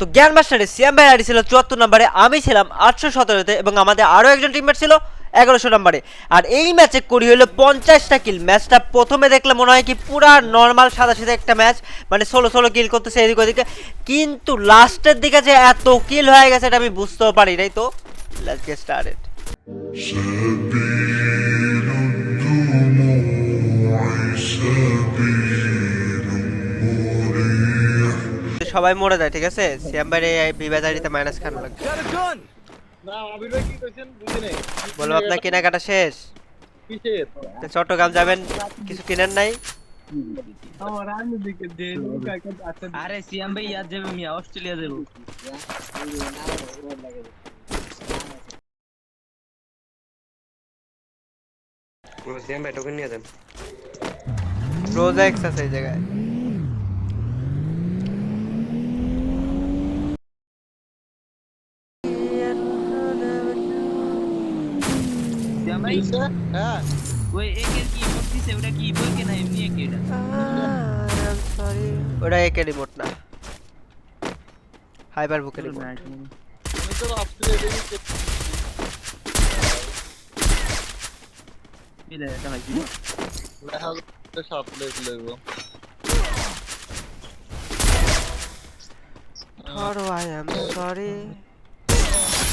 তো জ্ঞান মাস্টারে সিয়াম ভাই আইডি ছিল চুয়াত্তর নম্বরে, আমি ছিলাম আটশো সতেরোতে এবং আমাদের আরও একজন টিমমেট ছিল এগারোশো নম্বরে। আর এই ম্যাচে করি হলো পঞ্চাশটা কিল ম্যাচটা প্রথমে দেখলে মনে হয় কি পুরা নর্মাল সাদা সাদা একটা ম্যাচ মানে ষোলো ষোলো কিল করতেছে এদিক ওদিকে। কিন্তু লাস্টের দিকে যে এত কিল হয়ে গেছে এটা আমি বুঝতেও পারি নাই, তো লেটস গেট সবাই মরে যায় ঠিক আছে? সিয়াম ভাই এই বিবাদ মাইনাস খান লাগবে। না আবির ভাই কি কইছেন? বুঝি নাই। বলব আপনার কেনাকাটা শেষ? চট্টগ্রাম যাবেন কিছু কেনেন নাই? আরে সিয়াম ভাই ইয়াদ যাবে মিয়া অস্ট্রেলিয়া যাব। সিএম ভাই টোকেন নিয়ে যান। রোজা এক্সারসাইজ জায়গায়। সিয়াম ওটা কি বই কেনা এমনি একে এটা ওটা একে রিমোট না হাইপার বুকের রিমোট আমি তো অস্ট্রেলিয়া দেখি মিলে এটা ভাই দেখা তো সাত লেগ লাগবো How I am sorry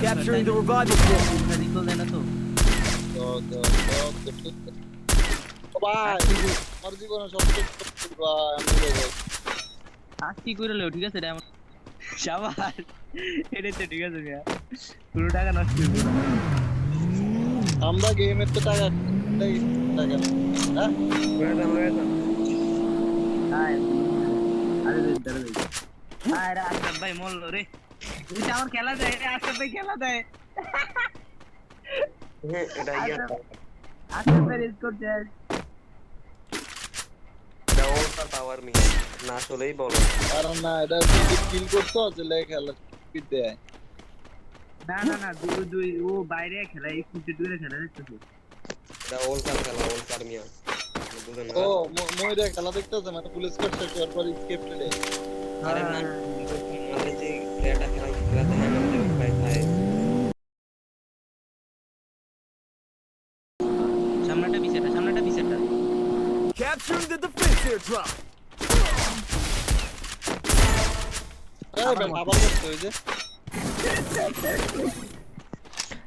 Capturing the revival ঠিক আছে করে লো ঠিক আছে মিয়া পুরো টাকা নষ্ট হয়ে আমরা গেমের তো টাকা টাকা হ্যাঁ আরে আরে ভাই মরল রে এটা আমার খেলা দেয় খেলা হ্যাঁ এটা ইয়া পাওয়ার মি না আসলেই বলো। কারণ না এটা কিল করতে হচ্ছে খেলা স্পিড না না না দুই দুই ও বাইরে খেলা এই ফুটে দূরে খেলা দেখতেছে। এটা ওল কার খেলা ওল কার মিয়া ও মইরা খেলা দেখতেছে মানে পুলিশ স্কেপ আরে না মানে যে প্লেয়ারটা খেলা খেলাতে না সামনেটা পিছেটা সামনেটা পিছেটা Capturing the defense airdrop. এই ভাই আবার করতে ওই যে।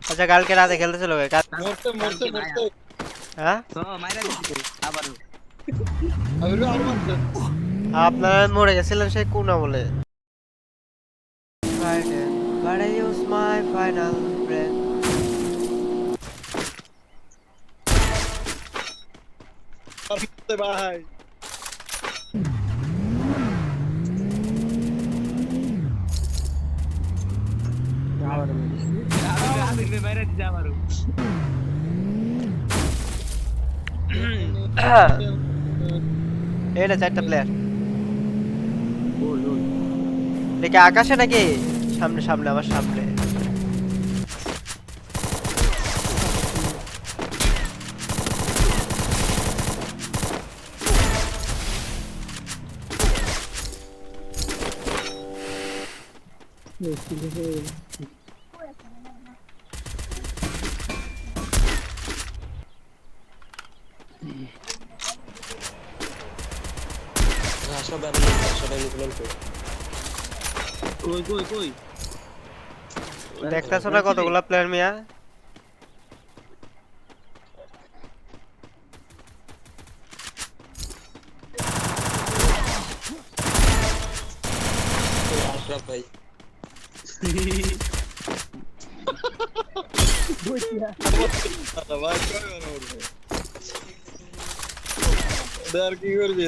আচ্ছা কালকে রাতে মরতে মরতে মরতে হ্যাঁ? তো মাইরা আবার আবির আপনারা মরে গেছিলেন সেই কোনা বলে। but I use my final breath. আর মারতে ভাই আবার মাইরা দিচ্ছে আবারও এটা চারটা প্লেয়ার ওই ওই দেখি আকাশে নাকি সামনে সামনে আমার সামনে। আসলে ব্যাপার আসলে দেখতেছো না কতগুলা প্লেয়ার মিয়া আশরাফ ভাই আরে ভাই কই মানে উঠবে দেয়ার কি করবি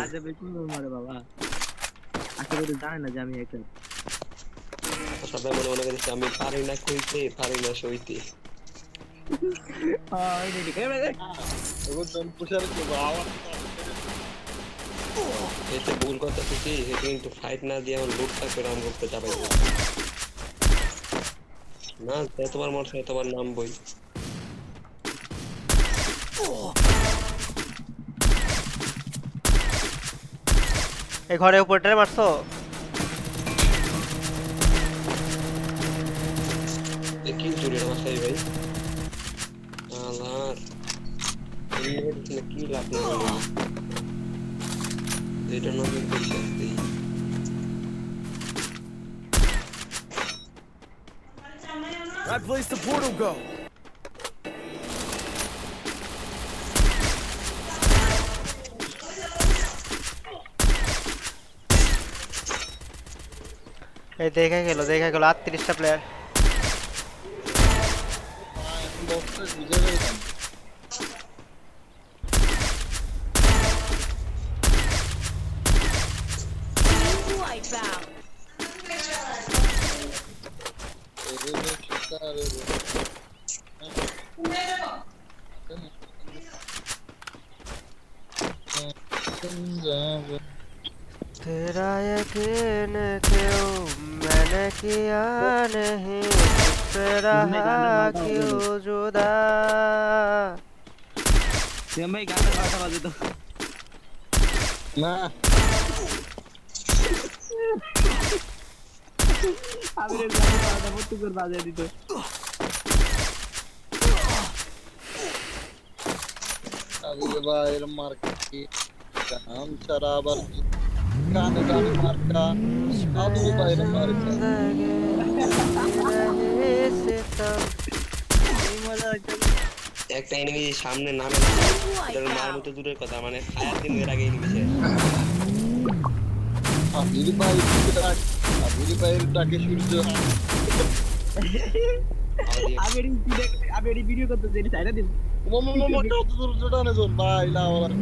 আজ বেকুল মারে বাবা করে জানে না যে আমি একা। সবাই মনে মনে করেছে আমি পারি না কইতে পারি না সইতে। হ্যাঁ কি এতে ভুল কথা কিন্তু ফাইট না দিয়ে এখন লুটটা করে আম করতে চাপাই না তোমার মনে তোমার নাম বই। এই ঘরে উপরটারে মারছো? এ কি চুরি বাসাই ভাই। আলার। এই মেডিসিনে কি লাভ না হলো এটা নতুন পয়সা দেই Right place the portal go. এই দেখে গেল দেখে গেল আটত্রিশটা প্লেয়ার বক্সটা বুঝে গেলাম Wipeout. এই যে শিকার तेरा यकीन क्यों मैंने किया नहीं तुझसे रहा क्यों जुदा সিয়াম ভাই গানটা কথা বাজে তো না আমি রে গানটা কথা প্রত্যেক করে বাজে দিত আজকে ভাইয়ের মার্কেট গান ছাড়া আবার আজকে ভাইয়ের মার্কা এই মজা হচ্ছে একটা এনিমি সামনে নামে। না মার মতো দূরের কথা মানে খায়ার দিন এর আগে এনিমি সে আবির ভাই ডাক আবির ভাইয়ের ডাকে সূর্য এডি ভিডিও করতে দেরি চাই না দিন। মোমো মোমো কত দূর জোটানে জোন ভাই লাওয়ার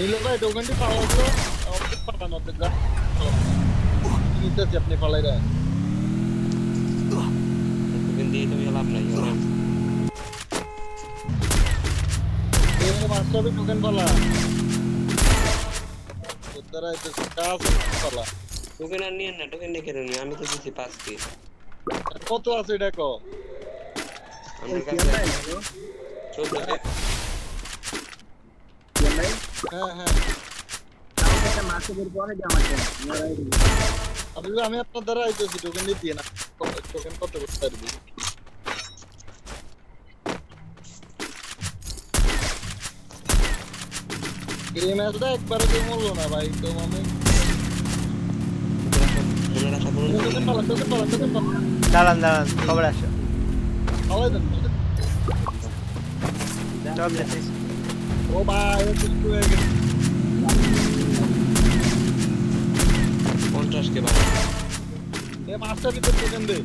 Ini lo kayak dong kan di pahol lo, di pahol kan otak kan. Kita siap nih pahol aja. Ya. Token এটা কাজ টোকেন আর না টোকেন আমি তো দিছি পাঁচ কে কত আছে এটা কো আমার কাছে চোদ্দ কে সিয়াম ভাই হ্যাঁ। হ্যাঁ আমি আপনার দ্বারা আইতেছি টোকেন দিয়ে না। টোকেন কত করতে পারবি? এই ম্যাচটা একবারে কেউ মরলো না ভাই তো আমি দাঁড়ান দাঁড়ান খবর আসো। ও ভাই পঞ্চাশ কে বাবা এ মাস্টার ভিতর টোকেন দে।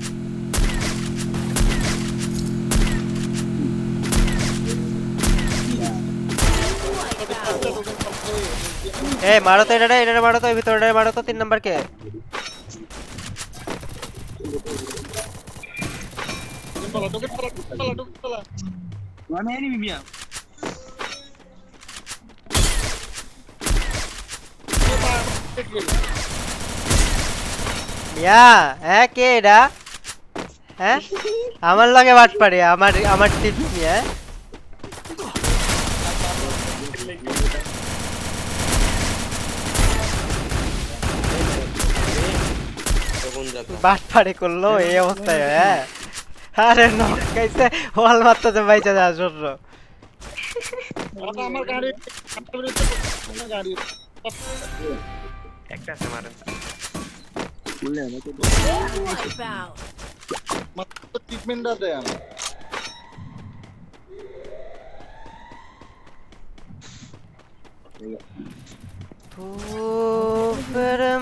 এ মারো তো এটা এটা মারো তো ভিতরে মারো তো তিন নাম্বার কে হ্যাঁ কে এটা? হ্যাঁ? আমার লগে বাট পারে আমার আমার টিপস নিয়ে হ্যাঁ? বাট ফাড়ি করল এই অবস্থায় হ্যাঁ। আরে নকাইছে হল মাত্র যে বাইচে যা সর্র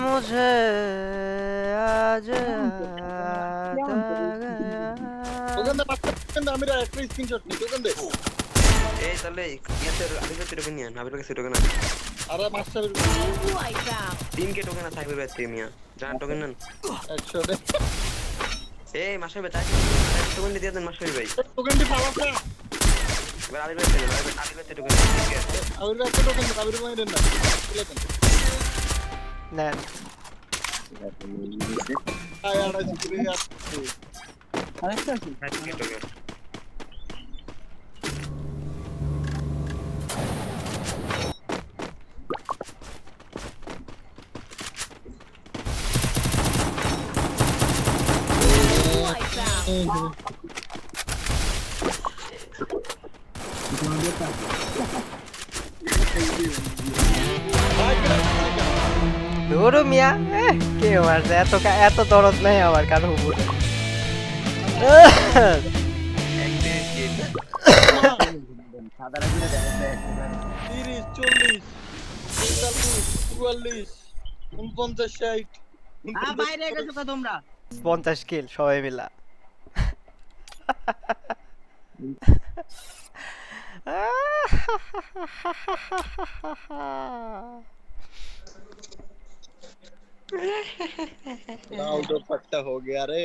মুঝে এই তাহলে ইয়াতে আগে কাছে টোকেন নিয়ে নাবির কাছে টোকেন আছে আরে মাস্টার? তিন কে টোকেন আছে সাইবার ব্যাট মিয়া জান টোকেন নেন একশো দে এই মাসে ভাই তাই টোকেন দিয়ে দেন মাসে ভাই দোকান দি পাওয়া না এবার আবির ভাই চলে আবির আবির ভাই টোকেন আবির দোকান দে আবির মাইরেন না Ay aracı buraya attı. Araç dersin. Hadi gel gel. Ay, gracias, gracias. ধরো মিয়া কে মারছে এত এত দরদ নাই আমার কারও উপরে তিরিশ চল্লিশ চুয়াল্লিশ উনপঞ্চাশ ষাট পঞ্চাশ সবাই মিলা ऑफ़ पट्टा हो गया रे।